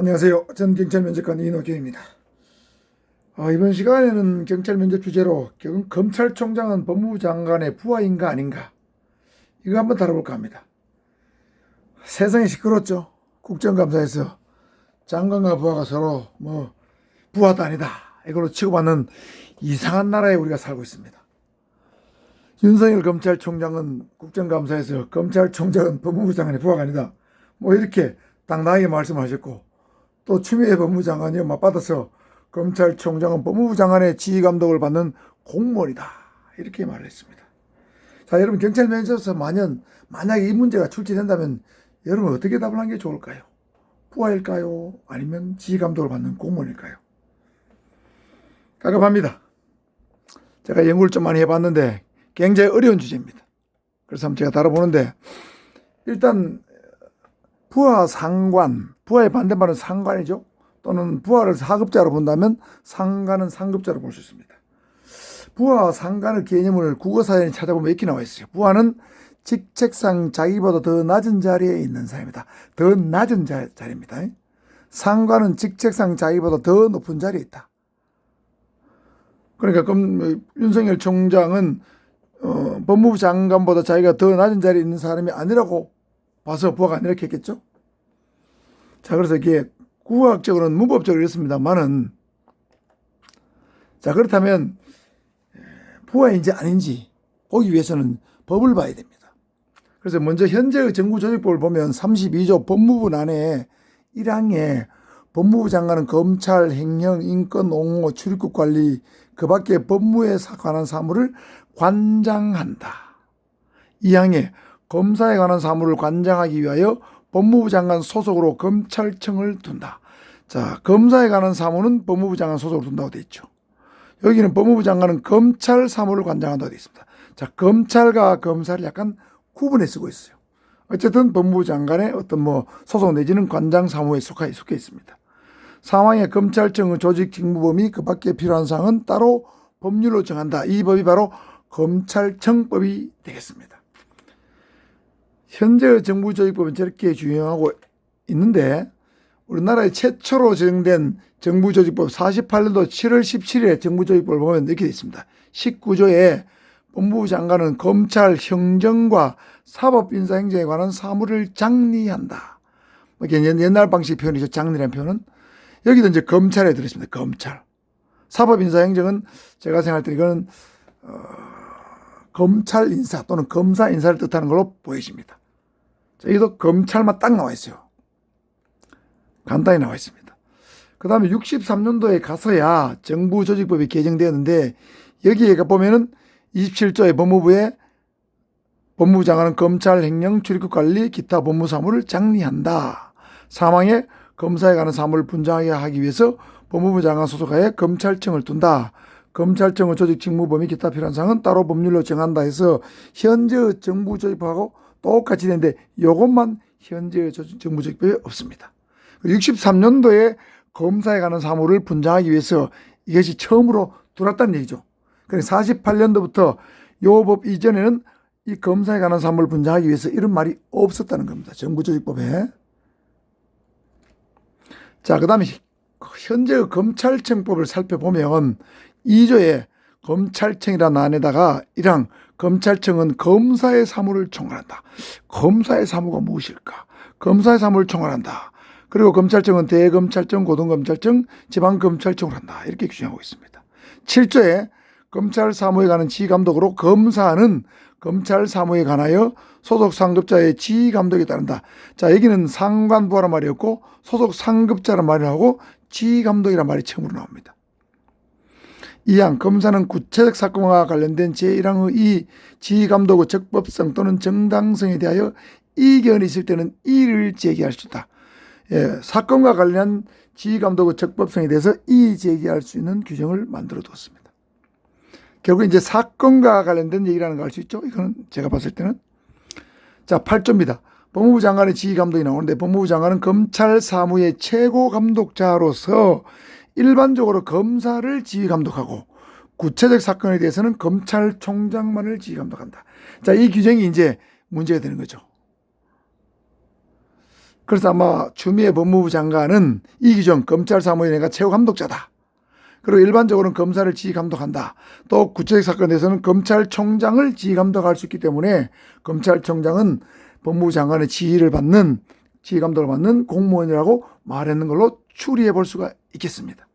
안녕하세요. 전 경찰 면접관 이노경입니다. 어, 이번 시간에는 경찰 면접 주제로 경- 검찰총장은 법무부 장관의 부하인가 아닌가 이거 한번 다뤄볼까 합니다. 세상이 시끄럽죠. 국정감사에서 장관과 부하가 서로 뭐 부하도 아니다 이걸로 치고받는 이상한 나라에 우리가 살고 있습니다. 윤석열 검찰총장은 국정감사에서 검찰총장은 법무부 장관의 부하가 아니다. 뭐 이렇게 당당하게 말씀하셨고 또 추미애 법무부 장관이 맞받아서 검찰총장은 법무부 장관의 지휘 감독을 받는 공무원이다. 이렇게 말을 했습니다. 자, 여러분 경찰 면접에서 만약 만약에 이 문제가 출제된다면 여러분 어떻게 답을 한 게 좋을까요? 부하일까요? 아니면 지휘 감독을 받는 공무원일까요? 깝깝합니다. 제가 연구를 좀 많이 해봤는데 굉장히 어려운 주제입니다. 그래서 한번 제가 다뤄보는데 일단 부하 상관, 부하의 반대말은 상관이죠. 또는 부하를 사급자로 본다면 상관은 상급자로 볼 수 있습니다. 부하 상관의 개념을 국어사전에 찾아보면 이렇게 나와 있어요. 부하는 직책상 자기보다 더 낮은 자리에 있는 사람이다. 더 낮은 자, 자리입니다. 상관은 직책상 자기보다 더 높은 자리에 있다. 그러니까 그럼 윤석열 총장은 어, 법무부 장관보다 자기가 더 낮은 자리에 있는 사람이 아니라고 봐서 부하가 아니라 이렇게 했겠죠? 자, 그래서 이게 구학적으로는 문법적으로 이렇습니다만은 자, 그렇다면 부하인지 아닌지 보기 위해서는 법을 봐야 됩니다. 그래서 먼저 현재의 정부조직법을 보면 32조 법무부 안에 1항에 법무부 장관은 검찰, 행령, 인권, 옹호, 출입국 관리 그 밖에 법무에 관한 사무를 관장한다. 2항에 검사에 관한 사무를 관장하기 위하여 법무부 장관 소속으로 검찰청을 둔다. 자, 검사에 관한 사무는 법무부 장관 소속으로 둔다고 되어 있죠. 여기는 법무부 장관은 검찰 사무를 관장한다고 되어 있습니다. 자, 검찰과 검사를 약간 구분해 쓰고 있어요. 어쨌든 법무부 장관의 어떤 뭐 소속 내지는 관장 사무에 속해, 속해 있습니다. 상황의 검찰청의 조직 직무 범위 그 밖에 필요한 사항은 따로 법률로 정한다. 이 법이 바로 검찰청법이 되겠습니다. 현재의 정부 조직법은 저렇게 준용하고 있는데 우리나라의 최초로 제정된 정부 조직법 48년도 7월 17일에 정부 조직법을 보면 이렇게 되어 있습니다. 19조에 법무부 장관은 검찰 형정과 사법 인사 행정에 관한 사무를 장리한다. 뭐 이게 옛날 방식 표현이죠. 장리라는 표현은. 여기도 이제 검찰에 들어있습니다. 검찰. 사법 인사 행정은 제가 생각할 때 이거는 어, 검찰 인사 또는 검사 인사를 뜻하는 걸로 보여집니다. 자, 여기도 검찰만 딱 나와 있어요. 간단히 나와 있습니다. 그 다음에 63년도에 가서야 정부 조직법이 개정되었는데 여기에 보면은 27조의 법무부에 법무부 장관은 검찰 행령 출입국 관리 기타 법무 사무를 장리한다. 사망에 검사에 관한 사무를 분장하게 하기 위해서 법무부 장관 소속하에 검찰청을 둔다. 검찰청의 조직 직무 범위 기타 필요한 사항은 따로 법률로 정한다 해서 현재 정부 조직법하고 똑같이 되는데 이것만 현재 정부 조직법에 없습니다. 63년도에 검사에 관한 사무를 분장하기 위해서 이것이 처음으로 들어왔다는 얘기죠. 그러니까 48년도부터 요법 이전에는 이 검사에 관한 사무를 분장하기 위해서 이런 말이 없었다는 겁니다. 정부조직법에. 자, 그 다음에 현재의 검찰청법을 살펴보면 2조에 검찰청이라는 안에다가 1항 검찰청은 검사의 사무를 총괄한다. 검사의 사무가 무엇일까? 검사의 사무를 총괄한다. 그리고 검찰청은 대검찰청, 고등검찰청, 지방검찰청을 한다. 이렇게 규정하고 있습니다. 7조에 검찰 사무에 관한 지휘 감독으로 검사는 검찰 사무에 관하여 소속 상급자의 지휘 감독에 따른다. 자, 여기는 상관부하란 말이었고 소속 상급자란 말을 하고 지휘 감독이란 말이 처음으로 나옵니다. 2항 검사는 구체적 사건과 관련된 제1항의 이 지휘 감독의 적법성 또는 정당성에 대하여 이견이 있을 때는 이를 제기할 수 있다. 예, 사건과 관련한 지휘 감독의 적법성에 대해서 이 제기할 수 있는 규정을 만들어 두었습니다. 결국 이제 사건과 관련된 얘기라는 걸 알 수 있죠. 이거는 제가 봤을 때는 자 8조입니다. 법무부 장관의 지휘 감독이 나오는데 법무부 장관은 검찰 사무의 최고 감독자로서 일반적으로 검사를 지휘 감독하고 구체적 사건에 대해서는 검찰총장만을 지휘 감독한다. 자, 이 규정이 이제 문제가 되는 거죠. 그래서 아마 추미애 법무부 장관은 이기정 검찰사무위원회가 최고 감독자다. 그리고 일반적으로는 검사를 지휘 감독한다. 또 구체적 사건에서는 검찰총장을 지휘 감독할 수 있기 때문에 검찰총장은 법무부 장관의 지휘를 받는 지휘 감독을 받는 공무원이라고 말했는 걸로 추리해 볼 수가 있겠습니다.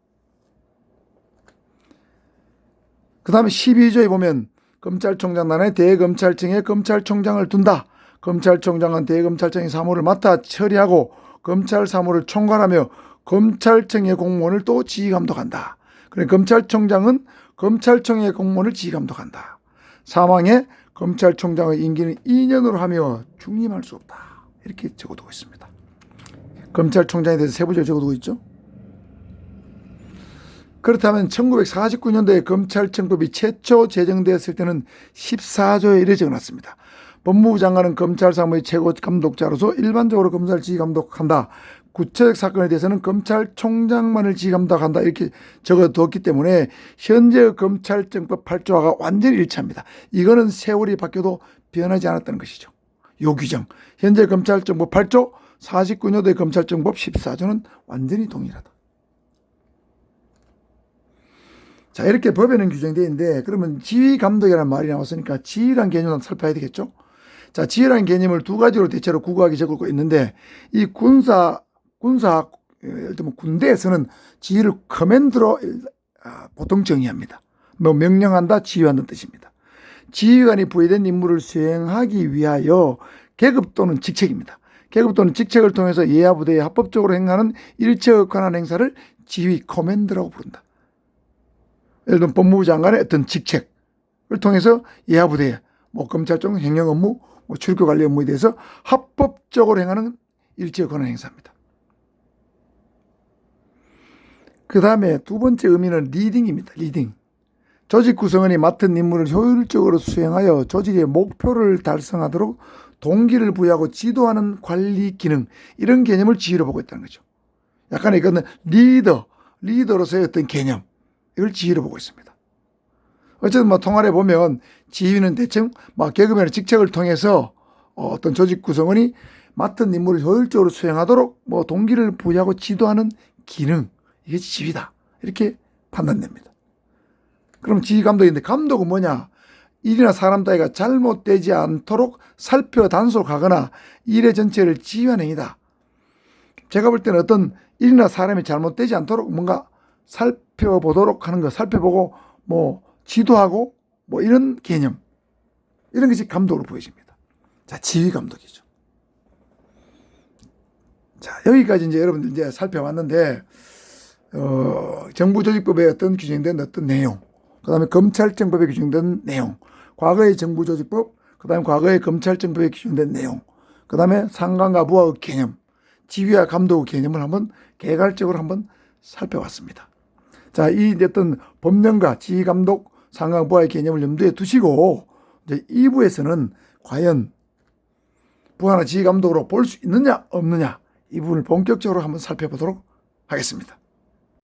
그 다음에 12조에 보면 검찰총장단에 대검찰청에 검찰총장을 둔다. 검찰총장은 대검찰청의 사무를 맡아 처리하고 검찰 사무를 총괄하며 검찰청의 공무원을 또 지휘 감독한다. 그래 검찰총장은 검찰청의 공무원을 지휘 감독한다. 사망에 검찰총장의 임기는 2년으로 하며 중임할 수 없다. 이렇게 적어두고 있습니다. 검찰총장에 대해서 세부적으로 적어두고 있죠. 그렇다면 1949년도에 검찰청법이 최초 제정되었을 때는 14조에 이래 적어놨습니다. 법무부 장관은 검찰 사무의 최고 감독자로서 일반적으로 검사를 지휘 감독한다. 구체적 사건에 대해서는 검찰총장만을 지휘 감독한다. 이렇게 적어두었기 때문에 현재 검찰청법 8조와 완전히 일치합니다. 이거는 세월이 바뀌어도 변하지 않았다는 것이죠. 요 규정. 현재 검찰청법 8조, 49년도의 검찰청법 14조는 완전히 동일하다. 자, 이렇게 법에는 규정되어 있는데, 그러면 지휘 감독이라는 말이 나왔으니까 지휘란 개념을 살펴야 되겠죠? 자, 지휘라는 개념을 두 가지로 대체로 구구하게 적고 있는데, 이 군사, 군사, 예를 들면 군대에서는 지휘를 커맨드로 아, 보통 정의합니다. 뭐 명령한다, 지휘한다는 뜻입니다. 지휘관이 부여된 임무를 수행하기 위하여 계급 또는 직책입니다. 계급 또는 직책을 통해서 예하 부대에 합법적으로 행하는 일체의 권한 행사를 지휘 커맨드라고 부른다. 예를 들면 법무부 장관의 어떤 직책을 통해서 예하 부대에 뭐 검찰청 행정 업무, 뭐 출교 관리 업무에 대해서 합법적으로 행하는 일체의 권한 행사입니다. 그 다음에 두 번째 의미는 리딩입니다. 리딩. 조직 구성원이 맡은 임무를 효율적으로 수행하여 조직의 목표를 달성하도록 동기를 부여하고 지도하는 관리 기능 이런 개념을 지휘로 보고 있다는 거죠. 약간 이거는 리더, 리더로서의 어떤 개념 이걸 지휘로 보고 있습니다. 어쨌든 뭐 통화를 보면 지휘는 대충 막 개그맨의 직책을 통해서 어떤 조직 구성원이 맡은 임무를 효율적으로 수행하도록 뭐 동기를 부여하고 지도하는 기능 이게 지휘다 이렇게 판단됩니다. 그럼 지휘 감독인데 감독은 뭐냐? 일이나 사람 따위가 잘못되지 않도록 살펴 단속하거나 일의 전체를 지휘하는 행위다. 제가 볼 때는 어떤 일이나 사람이 잘못되지 않도록 뭔가 살펴보도록 하는 거, 살펴보고 뭐 지도하고 뭐 이런 개념. 이런 것이 감독으로 보여집니다. 자, 지휘 감독이죠. 자, 여기까지 이제 여러분들 이제 살펴봤는데, 어, 정부 조직법에 어떤 규정된 어떤 내용, 그 다음에 검찰청법에 규정된 내용, 과거의 정부조직법, 그 다음에 과거의 검찰청법에 규정된 내용, 그 다음에 상관과 부하의 개념, 지휘와 감독의 개념을 한번 개괄적으로 한번 살펴봤습니다. 자, 이 어떤 법령과 지휘 감독, 상관 부하의 개념을 염두에 두시고 이제 2부에서는 과연 부하나 지휘 감독으로 볼 수 있느냐 없느냐 이 부분을 본격적으로 한번 살펴보도록 하겠습니다.